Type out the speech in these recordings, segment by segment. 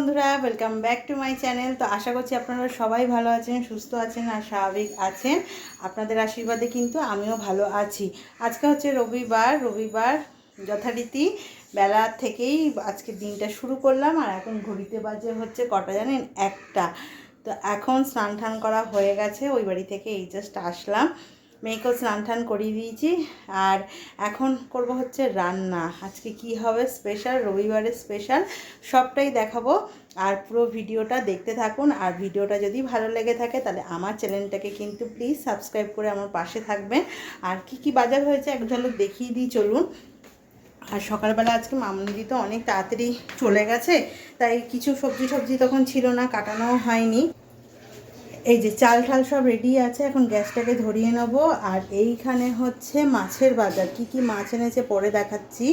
বন্ধুরা welcome back to my channel তো আশা করছি আপনারা সবাই ভালো আছেন, সুস্থ আছেন আর স্বাভাবিক আছেন। আপনাদের আশীর্বাদে কিন্তু আমিও ভালো আছি। আজকে হচ্ছে রবিবার রবিবার যথারীতি বেলা থেকেই আজকে দিনটা শুরু করলাম আর এখন ঘড়িতে বাজে হচ্ছে কটা জানেন? একটা। তো এখন স্নান টান করা হয়ে গেছে, ওই বাড়ি থেকে এই জাস্ট আসলাম। মেয়েকেও স্নান টান করিয়ে দিয়েছি। আর এখন করব হচ্ছে রান্না। আজকে কি হবে স্পেশাল রবিবারের স্পেশাল সবটাই দেখাবো। আর পুরো ভিডিওটা দেখতে থাকুন। আর ভিডিওটা যদি ভালো লেগে থাকে, তাহলে আমার চ্যানেলটাকে কিন্তু প্লিজ সাবস্ক্রাইব করে আমার পাশে থাকবেন। আর কি কি বাজার হয়েছে এক ঝলক দেখিয়ে দিই, চলুন। আর সকালবেলা আজকে মামুনিদি তো অনেক তাড়াতাড়ি চলে গেছে, তাই কিছু সবজি সবজি তখন ছিল না, কাটানোও হয়নি। এই যে চাল ঠাল সব রেডি আছে, এখন গ্যাসটাকে ধরিয়ে নেব। আর এইখানে হচ্ছে মাছের বাজার। কি কি মাছ এনেছে পরে দেখাচ্ছি।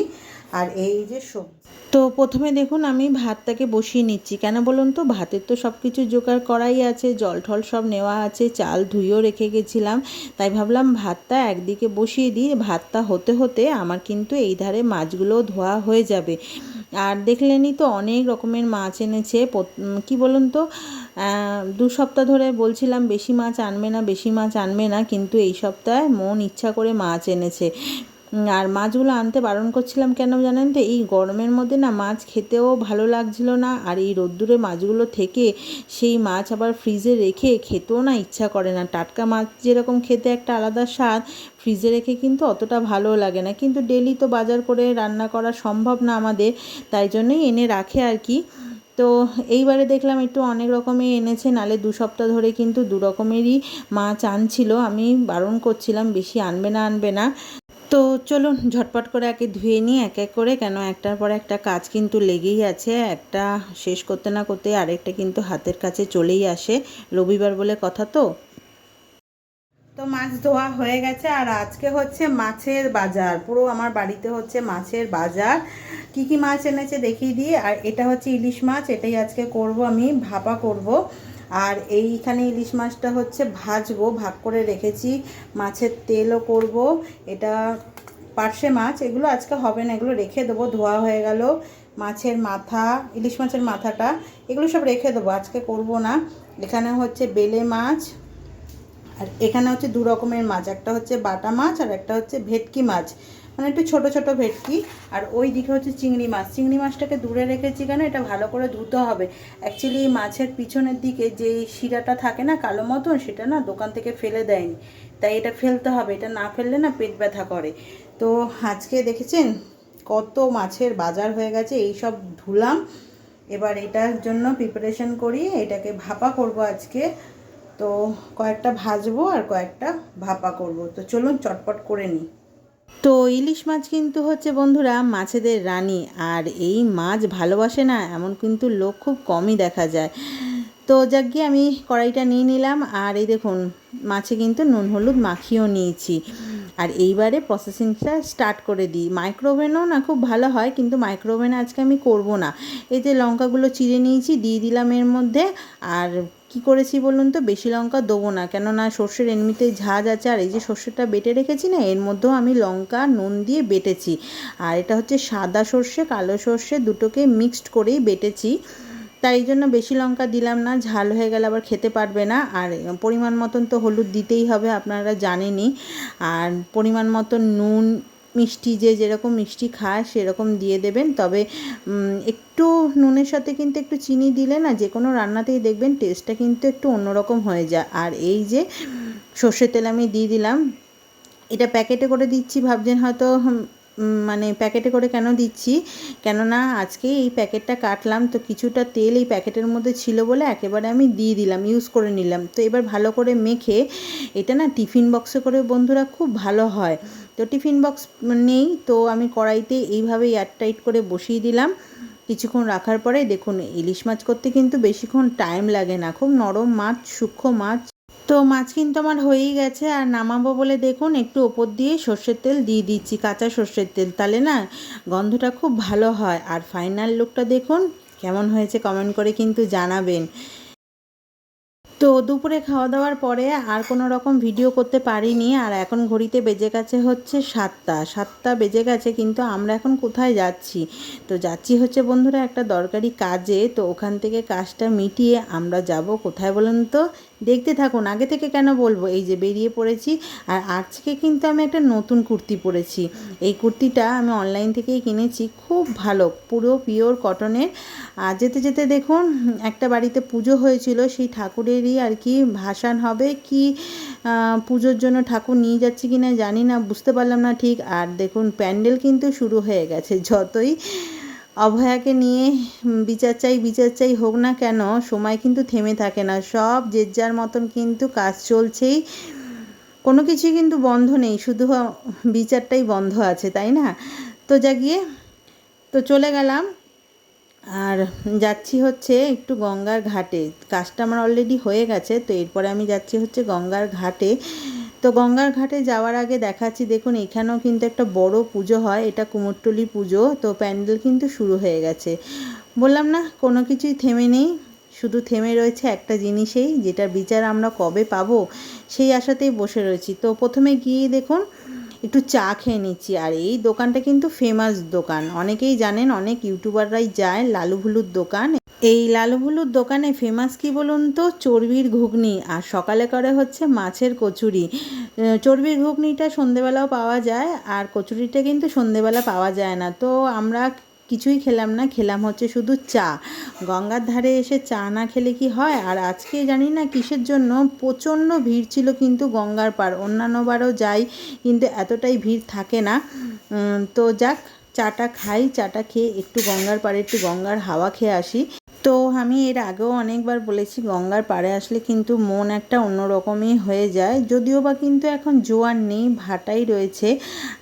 আর এই যে সবজি। তো প্রথমে দেখুন, আমি ভাতটাকে বসিয়ে নিচ্ছি। কেন বলুন তো? ভাতের তো সব কিছু জোগাড় করাই আছে। জল ঠল সব নেওয়া আছে। চাল ধুয়েও রেখে গেছিলাম। তাই ভাবলাম ভাতটা একদিকে বসিয়ে দিই। ভাতটা হতে হতে আমার কিন্তু এই ধারে মাছগুলো ধোয়া হয়ে যাবে। আর দেখলেনই তো অনেক রকমের মাছ এনেছে কি বলুন তো দু সপ্তাহ ধরে বলছিলাম বেশি মাছ আনবে না, বেশি মাছ আনবে না, কিন্তু এই সপ্তাহে মন ইচ্ছা করে মাছ এনেছে। আর মাছগুলো আনতে বারণ করছিলাম কেন জানেন তো? এই গরমের মধ্যে না মাছ খেতেও ভালো লাগছিল না। আর এই রোদ্দুরে মাছগুলো থেকে সেই মাছ আবার ফ্রিজে রেখে খেতেও না ইচ্ছা করে না। টাটকা মাছ যেরকম খেতে একটা আলাদা স্বাদ, ফ্রিজে রেখে কিন্তু অতটা ভালো লাগে না। কিন্তু ডেলি তো বাজার করে রান্না করা সম্ভব না আমাদের, তাই জন্যই এনে রাখে আর কি। তো এইবারে দেখলাম একটু অনেক রকমের এনেছে, নালে দু সপ্তাহ ধরে কিন্তু দু রকমেরই মাছ আনছিল। আমি বারণ করছিলাম, বেশি আনবে না আনবে না। তো চলুন ঝটপট করে একে ধুয়ে নিই, এক এক করে। কেন একটার পর একটা কাজ কিন্তু লেগেই আছে, একটা শেষ করতে না করতে আরেকটা কিন্তু হাতের কাছে চলেই আসে। রবিবার বলে কথা তো? তো মাছ ধোয়া হয়ে গেছে আর আজকে হচ্ছে মাছের বাজার। পুরো আমার বাড়িতে হচ্ছে মাছের বাজার। কি কি মাছ এনেছে দেখিয়ে দিই। আর এটা হচ্ছে ইলিশ মাছ, এটাই আজকে করব আমি, ভাপা করব। আর এইখানে ইলিশ মাছটা হচ্ছে ভাজবো, ভাগ করে রেখেছি। মাছের তেলও করব। এটা পার্শে মাছ, এগুলো আজকে হবে না, এগুলো রেখে দেবো, ধোয়া হয়ে গেল। মাছের মাথা, ইলিশ মাছের মাথাটা, এগুলো সব রেখে দেবো, আজকে করব না। এখানে হচ্ছে বেলে মাছ, আর এখানে হচ্ছে দু রকমের মাছ, একটা হচ্ছে বাটা মাছ আর একটা হচ্ছে ভেটকি মাছ। মানে একটু ছোট ছোট ভেটকি। আর ওই দিকে হচ্ছে চিংড়ি মাছ। চিংড়ি মাছটাকে দূরে রেখেছি কেন? এটা ভালো করে ধুতে হবে। অ্যাকচুয়ালি মাছের পিছনের দিকে যে শিরাটা থাকে না, কালো মতন, সেটা না দোকান থেকে ফেলে দেয়নি। তাই এটা ফেলতে হবে। এটা না ফেললে না পেট ব্যথা করে। তো আজকে দেখেছেন? কত মাছের বাজার হয়ে গেছে, এই সব ধুলাম। এবার এটার জন্য প্রিপারেশন করি এটাকে ভাপা করব আজকে। তো কয়েকটা ভাজবো আর কয়েকটা ভাপা করব। তো চলুন চটপট করে নিই। তো ইলিশ মাছ কিন্তু হচ্ছে বন্ধুরা মাছেদের রানী আর এই মাছ ভালোবাসে না এমন কিন্তু লোক খুব কমই দেখা যায়। তো যাক গিয়ে আমি কড়াইটা নিয়ে নিলাম আর এই দেখুন মাছে কিন্তু নুন হলুদ মাখিয়েও নিয়েছি। আর এইবারে প্রসেসিংটা স্টার্ট করে দিই। মাইক্রোওভেনও না খুব ভালো হয় কিন্তু মাইক্রোওভেন আজকে আমি করব না। এই যে লঙ্কাগুলো চিড়ে নিয়েছি, দিয়ে দিলাম এর মধ্যে। আর কি করেছি বলুন তো? বেশি লঙ্কা দেবো না। কেননা সর্ষের এমনিতেই ঝাঁজ আছে, আর এই যে সর্ষেটা বেটে রেখেছি না, এর মধ্যেও আমি লঙ্কা, নুন দিয়ে বেটেছি। আর এটা হচ্ছে সাদা সর্ষে, কালো সর্ষে দুটোকে মিক্সড করেই বেটেছি। তাই জন্য বেশি লঙ্কা দিলাম না, ঝাল হয়ে গেলে আবার খেতে পারবে না। আর পরিমাণ মতন তো হলুদ দিতেই হবে, আপনারা জানেনই। আর পরিমাণ মতন নুন মিষ্টি যে যেরকম মিষ্টি খায় সেরকম দিয়ে দেবেন। তবে একটু নুনের সাথে কিন্তু একটু চিনি দিলে না যে কোনো রান্নাতেই দেখবেন টেস্টটা কিন্তু একটু অন্যরকম হয়ে যায়। আর এই যে সর্ষের তেল আমি দিয়ে দিলাম, এটা প্যাকেটে করে দিচ্ছি, ভাবছেন হয়তো মানে প্যাকেটে করে কেন দিচ্ছি? কেননা আজকে এই প্যাকেটটা কাটলাম, তো কিছুটা তেল এই প্যাকেটের মধ্যে ছিল বলে একেবারে আমি দিয়ে দিলাম ইউজ করে নিলাম। তো এবার ভালো করে মেখে, এটা না টিফিন বক্সে করে বন্ধুরা খুব ভালো হয়। তো টিফিন বক্স নেই, তো আমি কড়াইতে এইভাবে এয়ারটাইট করে বসিয়ে দিলাম। কিছুক্ষণ রাখার পরে দেখুন, ইলিশ মাছ করতে কিন্তু বেশিক্ষণ টাইম লাগে না, খুব নরম মাছ, সূক্ষ্ম মাছ। তো মাছ কিন্তু আমার হয়েই গেছে, আর নামাবো বলে দেখুন, একটু ওপর দিয়ে সর্ষের তেল দিয়ে দিচ্ছি, কাঁচা সর্ষের তেল। তাহলে না, গন্ধটা খুব ভালো হয়। আর ফাইনাল লুকটা দেখুন, কেমন হয়েছে কমেন্ট করে কিন্তু জানাবেন। তো দুপুরে খাওয়া দাওয়ার পরে আর কোনো রকম ভিডিও করতে পারিনি আর এখন ঘড়িতে বেজে গেছে হচ্ছে সাতটা। সাতটা বেজে গেছে কিন্তু আমরা এখন কোথায় যাচ্ছি? তো যাচ্ছি হচ্ছে বন্ধুরা একটা দরকারি কাজে, তো ওখান থেকে কাজটা মিটিয়ে আমরা যাব। কোথায় বলুন তো? দেখতে থাকুন, আগে থেকে কেন বলব? এই যে বেরিয়ে পড়েছি আর আজকে কিন্তু আমি একটা নতুন কুর্তি পরেছি। এই কুর্তিটা আমি অনলাইন থেকেই কিনেছি, খুব ভালো, পুরো পিওর কটনের। আর যেতে যেতে দেখুন, একটা বাড়িতে পুজো হয়েছিল, সেই ঠাকুরেরই আর কি ভাসান হবে, কি পুজোর জন্য ঠাকুর নিয়ে যাচ্ছে কি না জানি না, বুঝতে পারলাম না ঠিক। আর দেখুন, প্যান্ডেল কিন্তু শুরু হয়ে গেছে, যতই অভয়াকে নিয়ে বিচার চাই বিচার চাই হোক না কেন, সময় কিন্তু থেমে থাকে না। সব যে যার মতন কিন্তু কাজ চলছেই। কোনো কিছুই কিন্তু বন্ধ নেই, শুধু বিচারটাই বন্ধ আছে, তাই না? তো যা গিয়ে তো চলে গেলাম। আর যাচ্ছি হচ্ছে একটু গঙ্গার ঘাটে। কাজটা আমার অলরেডি হয়ে গেছে, তো এরপরে আমি যাচ্ছি হচ্ছে গঙ্গার ঘাটে। তো গঙ্গার ঘাটে যাওয়ার আগে দেখাচ্ছি, দেখুন, এখানেও কিন্তু একটা বড় পুজো হয়, এটা কুমোরটুলি পুজো, তো প্যান্ডেল কিন্তু শুরু হয়ে গেছে। বললাম, না, কোনো কিছুই থেমে নেই, শুধু থেমে রয়েছে একটা জিনিসেই, যেটার বিচার আমরা কবে পাবো? সেই আশাতেই বসে রয়েছি। তো প্রথমে গিয়ে দেখুন, একটু চা খেয়ে নিচ্ছি, আর এই দোকানটা কিন্তু ফেমাস দোকান। অনেকেই জানেন, অনেক ইউটিউবাররাই যায় লালু ভুলুর দোকান। এই লালু দোকানে ফেমাস কি বলুন তো? চর্বির ঘুগনি। আর সকালে করে হচ্ছে মাছের কচুরি। চর্বির ঘুগনিটা সন্ধেবেলাও পাওয়া যায়, আর কচুরিটা কিন্তু সন্ধেবেলা পাওয়া যায় না। তো আমরা কিছুই খেলাম না, খেলাম হচ্ছে শুধু চা। গঙ্গার ধারে এসে চা না খেলে কি হয়? আর আজকে জানি না কিসের জন্য প্রচণ্ড ভিড় ছিল কিন্তু গঙ্গার পার অন্যান্যবারও যাই, কিন্তু এতটাই ভিড় থাকে না। তো যাক, চাটা খাই, চাটা খেয়ে একটু গঙ্গার পাড়ে একটু গঙ্গার হাওয়া খেয়ে আসি। তো আমি এর আগেও অনেকবার বলেছি, গঙ্গার পাড়ে আসলে কিন্তু মন একটা অন্যরকমই হয়ে যায়। যদিও বা কিন্তু এখন জোয়ার নেই, ভাটাই রয়েছে,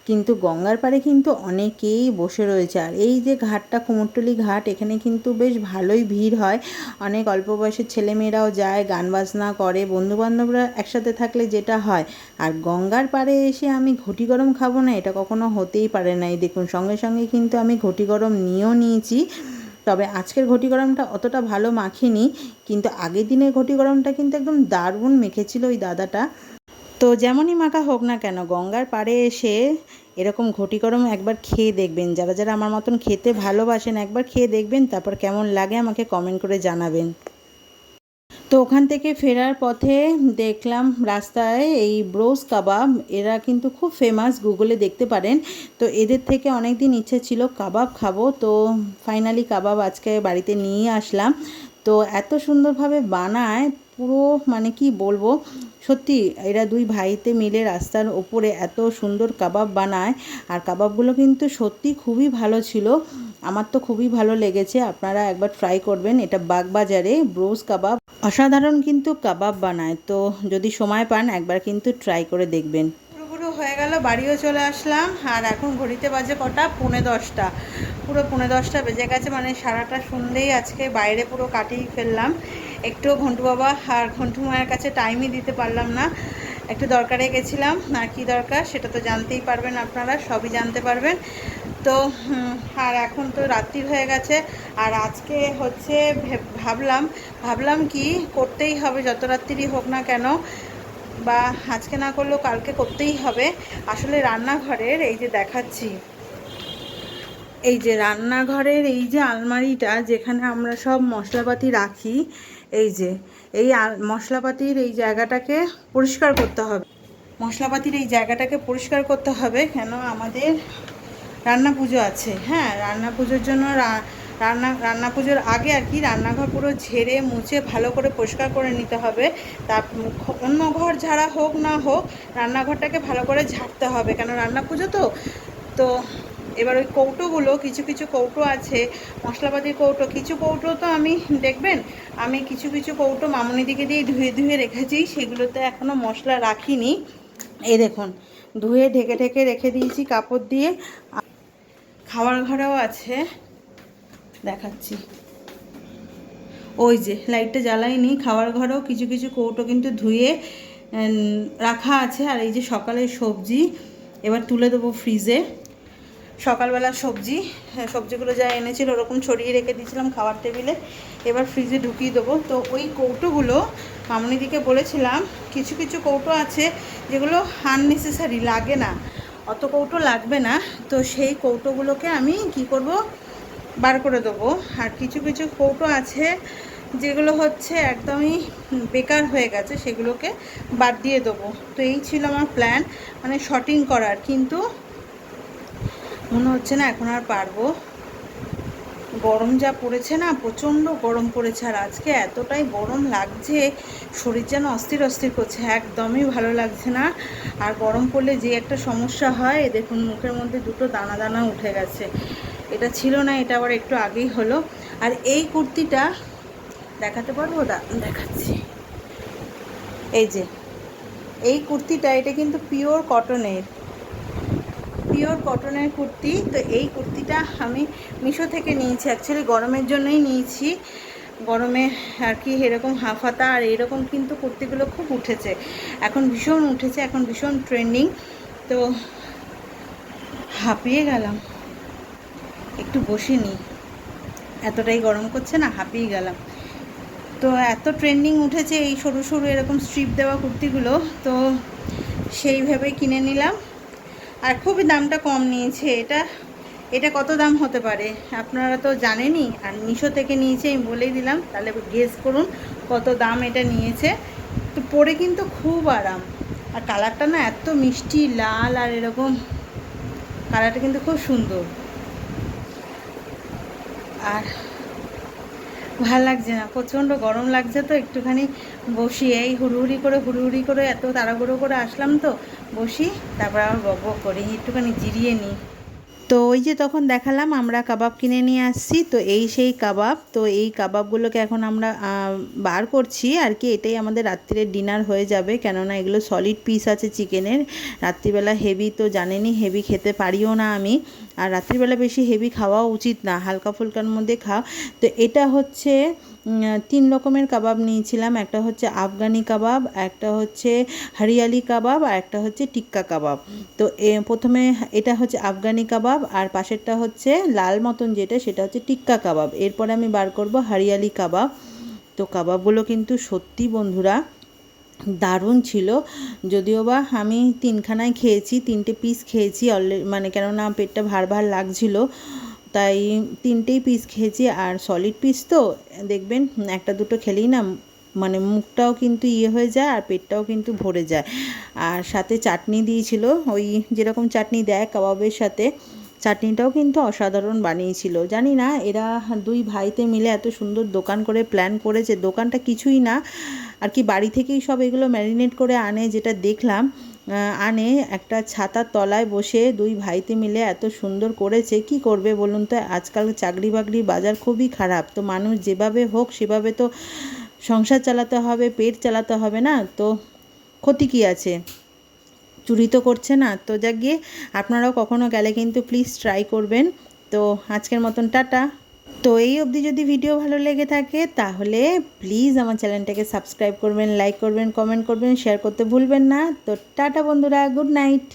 কিন্তু গঙ্গার পাড়ে কিন্তু অনেকেই বসে রয়েছে। আর এই যে ঘাটটা, কুমোরটুলি ঘাট, এখানে কিন্তু বেশ ভালোই ভিড় হয়। অনেক অল্প বয়সের ছেলেমেয়েরাও যায়, গান বাজনা করে, বন্ধুবান্ধবরা একসাথে থাকলে যেটা হয়। আর গঙ্গার পাড়ে এসে আমি ঘটি গরম খাব না, এটা কখনো হতেই পারে না। এই দেখুন, সঙ্গে সঙ্গে কিন্তু আমি ঘটি গরম নিয়েও নিয়েছি। তবে আজকের ঘটি গরমটা অতটা ভালো মাখিনি, কিন্তু আগের দিনের ঘটি গরমটা কিন্তু একদম দারুণ মেখেছিল ওই দাদাটা। তো যেমনই মাখা হোক না কেন, গঙ্গার পাড়ে এসে এরকম ঘটি গরম একবার খেয়ে দেখবেন। যারা যারা আমার মতন খেতে ভালোবাসেন, একবার খেয়ে দেখবেন, তারপর কেমন লাগে আমাকে কমেন্ট করে জানাবেন। তো ওখান থেকে ফেরার পথে দেখলাম রাস্তায় এই ব্রোস কাবাব। এরা কিন্তু খুব ফেমাস গুগলে দেখতে পারেন। তো এদের থেকে অনেক দিন ইচ্ছে ছিল কাবাব খাব। তো ফাইনালি কাবাব আজকে বাড়িতে নিয়ে আসলাম। তো এত সুন্দরভাবে বানায়, পুরো মানে কি বলব? সত্যি, এরা দুই ভাইতে মিলে রাস্তার ওপরে এত সুন্দর কাবাব বানায়। আর কাবাবগুলো কিন্তু সত্যি খুবই ভালো ছিল। আমার তো খুবই ভালো লেগেছে, আপনারা একবার ট্রাই করবেন, এটা বাগবাজারে ব্রোজ কাবাব। অসাধারণ কিন্তু কাবাব বানায়, তো যদি সময় পান একবার কিন্তু ট্রাই করে দেখবেন। পুরো হয়ে গেল, বাড়িও চলে আসলাম, আর এখন ঘড়িতে বাজে কটা? পৌনে দশটা। পুরো পৌনে দশটা বেজে গেছে মানে সারাটা সন্ধেই আজকে বাইরে পুরো কাটিয়ে ফেললাম। একটু ঘন্টু বাবা আর ঘন্টু মায়ের কাছে টাইমই দিতে পারলাম না। একটু দরকারে গেছিলাম, আর কি দরকার সেটা তো জানতেই পারবেন আপনারা, সবই জানতে পারবেন। তো আর এখন তো রাত্রি হয়ে গেছে। আর আজকে হচ্ছে ভাবলাম ভাবলাম কি করতেই হবে, যত রাত্রি হোক না কেন। বা আজকে না করলেও কালকে করতেই হবে। আসলে রান্নাঘরের এই যে দেখাচ্ছি, এই যে রান্নাঘরের এই যে আলমারিটা, যেখানে আমরা সব মশলাপাতি রাখি, এই যে, এই মশলাপাতির এই জায়গাটাকে পরিষ্কার করতে হবে। মশলাপাতির এই জায়গাটাকে পরিষ্কার করতে হবে, কেন আমাদের রান্না পুজো আছে। হ্যাঁ রান্না পুজোর জন্য রান্না রান্না পুজোর আগে আর কি রান্নাঘর পুরো ঝেড়ে, মুছে, ভালো করে পরিষ্কার করে নিতে হবে। তার অন্য ঘর ঝাড়া হোক না হোক, রান্নাঘরটাকে ভালো করে ঝাড়তে হবে। কেন রান্না পুজো তো? তো এবার ওই কৌটোগুলো, কিছু কিছু কৌটো আছে, মশলাপাতির কৌটো, কিছু কৌটো তো আমি, দেখবেন, আমি কিছু কিছু কৌটো মামনিদিকে দিয়ে ধুয়ে ধুয়ে রেখেছি, সেগুলোতে এখনও মশলা রাখিনি। এই দেখুন, ধুয়ে, ঢেকে ঢেকে রেখে দিয়েছি কাপড় দিয়ে। খাওয়ার ঘরেও আছে। দেখাচ্ছি। ওই যে লাইটটা জ্বালাইনি খাওয়ার ঘরেও কিছু কিছু কৌটো কিন্তু ধুয়ে রাখা আছে। আর এই যে সকালের সবজি এবার তুলে দেবো ফ্রিজে। সকালবেলা সবজি হ্যাঁ, সবজিগুলো যা এনেছিল ওরকম ছড়িয়ে রেখে দিয়েছিলাম খাওয়ার টেবিলে। এবার ফ্রিজে ঢুকিয়ে দেবো। তো ওই কৌটোগুলো মামনিদিকে বলেছিলাম কিছু কিছু কৌটো আছে যেগুলো আননেসেসারি লাগে না। অত কৌটো লাগবে না, তো সেই কৌটোগুলোকে আমি কি করব? বার করে দেবো। আর কিছু কিছু কৌটো আছে যেগুলো হচ্ছে একদমই বেকার হয়ে গেছে, সেগুলোকে বাদ দিয়ে দেবো। তো এই ছিল আমার প্ল্যান মানে শটিং করার। কিন্তু মনে হচ্ছে না এখন আর পারব। গরম যা পড়েছে না, প্রচণ্ড গরম পড়েছে, আর আজকে এতটাই গরম লাগছে, শরীর যেন অস্থির অস্থির করছে, একদমই ভালো লাগছে না। আর গরম পড়লে যে একটা সমস্যা হয় দেখুন মুখের মধ্যে দুটো দানা দানা উঠে গেছে। এটা ছিল না, এটা আবার একটু আগেই হলো। আর এই কুর্তিটা দেখাতে পারব? দা, দেখাচ্ছি। এই যে, এই কুর্তিটা, এটা কিন্তু পিওর কটনের পিওর কটনের কুর্তি। তো এই কুর্তিটা আমি মিশো থেকে নিয়েছি। অ্যাকচুয়ালি গরমের জন্যই নিয়েছি। গরমে আর কি এরকম হাফাতা আর এরকম কিন্তু কুর্তিগুলো খুব উঠেছে। এখন ভীষণ উঠেছে, এখন ভীষণ ট্রেন্ডিং তো হাঁপিয়ে গেলাম। একটু বসে নিই এতটাই গরম করছে না, হাঁপিয়ে গেলাম। তো এত ট্রেন্ডিং উঠেছে এই সরু সরু এরকম স্ট্রিপ দেওয়া কুর্তিগুলো। তো সেইভাবেই কিনে নিলাম। আর খুবই দামটা কম নিয়েছে। এটা এটা কত দাম হতে পারে? আপনারা তো জানেনই, আর মিশো থেকে নিয়েছে, আমি বলেই দিলাম, তাহলে গেস করুন কত দাম এটা নিয়েছে। তো পরে কিন্তু খুব আরাম। আর কালারটা না এত মিষ্টি, লাল আর এরকম কালারটা কিন্তু খুব সুন্দর। আর ভালো লাগছে না, প্রচণ্ড গরম লাগছে তো, একটুখানি বসি এই হুড়ুহুড়ি করে হুড়ুহুড়ি করে, এত তাড়াহুড়ো করে আসলাম তো বসি, তারপর আবার বক বক করি, একটুখানি জিরিয়ে নিই। তো ওই যে তখন দেখালাম, আমরা কাবাব কিনে নিয়ে আসছি, তো এই সেই কাবাব, তো এই কাবাবগুলোকে এখন আমরা বার করছি, আর কি এটাই আমাদের রাত্রিরে ডিনার হয়ে যাবে, কেননা এগুলো সলিড পিস আছে চিকেনের রাত্রিবেলা হেভি তো জানেনি হেভি খেতে পারিও না আমি। আর রাত্রিবেলা বেশি হেভি খাওয়া উচিত না, হালকা ফুলকার মধ্যে খাও। তো এটা হচ্ছে তিন রকমের কাবাব নিয়েছিলাম। একটা হচ্ছে আফগানি কাবাব, একটা হচ্ছে হরিয়ালি কাবাব, আর একটা হচ্ছে টিক্কা কাবাব। তো প্রথমে এটা হচ্ছে আফগানি কাবাব, আর পাশেরটা হচ্ছে লাল মতন যেটা, সেটা হচ্ছে টিক্কা কাবাব। এরপরে আমি বার করব হরিয়ালি কাবাব। তো কাবাবগুলো কিন্তু সত্যি বন্ধুরা দারুণ ছিল। যদিও বা আমি তিনখানায় খেয়েছি, তিনটে পিস খেয়েছি অলরেডি মানে কেননা পেটটা ভার ভার লাগছিল, তাই তিনটেই পিস খেয়েছি। আর সলিড পিস তো, দেখবেন একটা দুটো খেলেই না মানে মুখটাও কিন্তু ইয়ে হয়ে যায় আর পেটটাও কিন্তু ভরে যায়। আর সাথে চাটনি দিয়েছিল, ওই যেরকম চাটনি দেয় কাবাবের সাথে, চাটনিটাও কিন্তু অসাধারণ বানিয়েছিল। জানি না, এরা দুই ভাইতে মিলে এত সুন্দর দোকান করে প্ল্যান করেছে, দোকানটা কিছুই না। আর কি বাড়ি থেকেই সব এগুলো ম্যারিনেট করে আনে, যেটা দেখলাম আনে একটা ছাতার তলায় বসে দুই ভাইতে মিলে এত সুন্দর করেছে। কি করবে বলুন তো? আজকাল চাকরি বাকরি বাজার খুবই খারাপ। তো মানুষ যেভাবে হোক, সেভাবে তো সংসার চালাতে হবে, পেট চালাতে হবে না? তো ক্ষতি কী আছে? চুরি তো করছে না। তো যাক গিয়ে, আপনারাও কখনো গেলে কিন্তু প্লিজ ট্রাই করবেন। তো আজকের মতন টাটা। তো এই অবধি যদি ভিডিও ভালো লেগে থাকে, তাহলে প্লিজ আমার চ্যানেলটাকে সাবস্ক্রাইব করবেন লাইক করবেন কমেন্ট করবেন শেয়ার করতে ভুলবেন না। তো টাটা বন্ধুরা গুড নাইট